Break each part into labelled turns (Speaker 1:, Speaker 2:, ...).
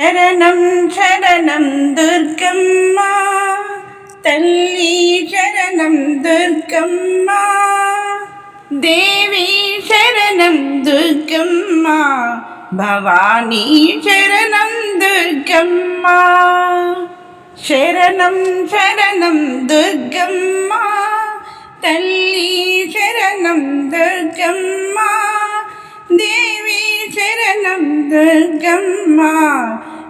Speaker 1: శరణం శరణం దుర్గమ్మ తల్లి శరణం దుర్గమ్మ దేవి శరణం దుర్గమ్మ భవానీ శరణం దుర్గమ్మ శరణం శరణం దుర్గమ్మ తల్లి శరణం దుర్గమ్మ దేవి ശരണം ദുർഗമ്മ.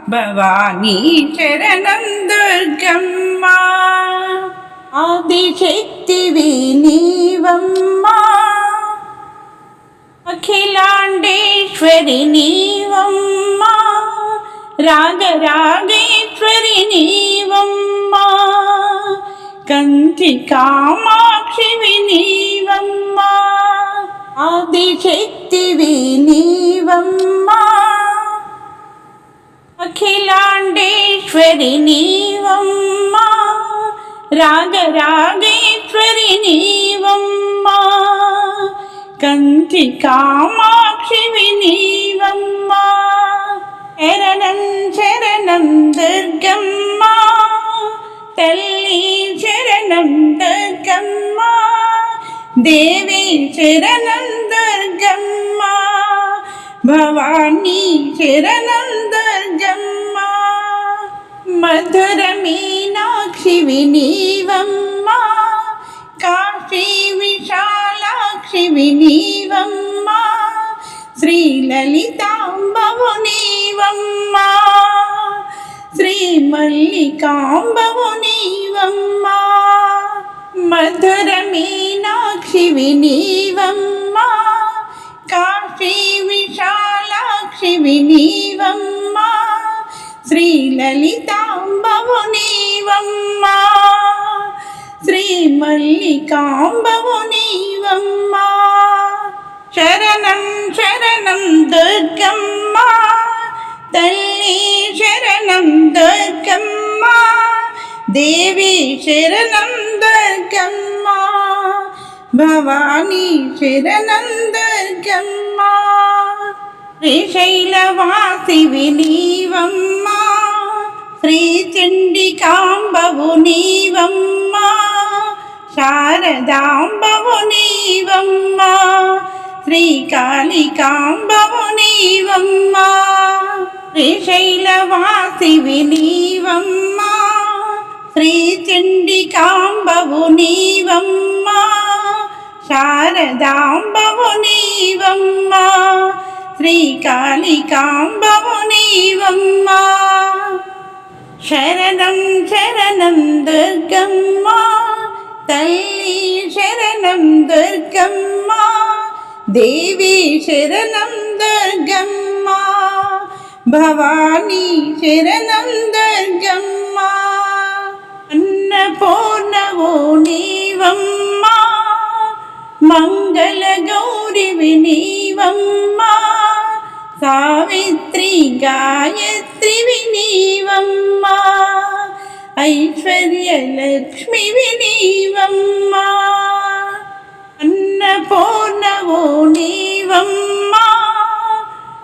Speaker 1: ഭവാനി ശരണം ദുർഗമ്മ. ആദിശക്തി നീവമ്മ അഖിലാണ്ടേശ്വരി നീവമ്മ. രാഗരാഗേശ്വരി നീവമ്മ. കന്തി കാമാക്ഷി വിനീവമ്മ. ആദിശക്തി വിനീ నీవమ్మా అఖిలాండేశ్వరి నీవమ్మా. రాగరాగేశ్వరి నీవమ్మా. కంచి కామాక్షి నీవమ్మా. ఎరణం శరణం దుర్గమ్మ. తల్లి శరణం దుర్గమ్మ. దేవి శరణం దుర్గమ్మ. భవానీ శరణం మధుర మీనాక్షి నీవమ్మ కాశీ విశాలాక్షి నీవమ్మ శ్రీలలితాంబవు నీవమ్మ శ్రీ మల్లికాంబవు నీవమ్మ మధుర మీనాక్షి నీవమ్మ కాశీ వినీవమ్మా. శ్రీలలితాంబవు నీవమ్మా శ్రీ మల్లికాంబవు నీవమ్మ శరణం శరణం దుర్గమ్మ. తల్లి శరణం దుర్గమ్మ. దేవి శరణం దుర్గమ్మ. భవానీ శరణం దుర్గమ్మ. శ్రీశైలవాసివి నీవమ్మ శ్రీచండికాంబవు నీవమ్మ శారదాంబవు నీవమ్మ శ్రీకాళికాంబవు నీవమ్మ శ్రీశైలవాసివి నీవమ్మ శ్రీచండికాంబవు నీవమ్మ శారదాంబవు నీవమ్మ శ్రీకాళికాంబవు నీవమ్మ శరణం శరణం దుర్గమ్మ తల్లి శరణం దుర్గమ్మ దేవి శరణం దుర్గమ్మ భవానీ శరణం దుర్గమ్మ అన్నపూర్ణవో సావిత్రి గాయత్రి వినీవమ్మ. ఐశ్వర్యలక్ష్మి వినీవమ్మ. అన్నపూర్ణవో నీవమ్మ.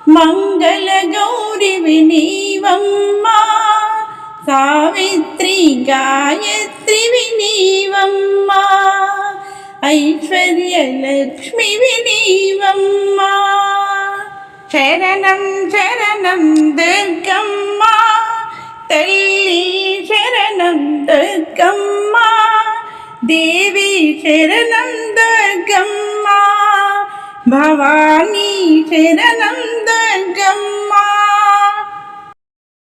Speaker 1: మంగళ గౌరి వినీవమ్మ. సావిత్రి గాయత్రి వినీవమ్మ. ఐశ్వర్యలక్ష్మి వినీవమ్మ. शरण शरण दुर्गम्मा तल्ली शरण दुर्गम्मा देवी शरण दुर्गम्मा भवानी शरण दुर्गम्मा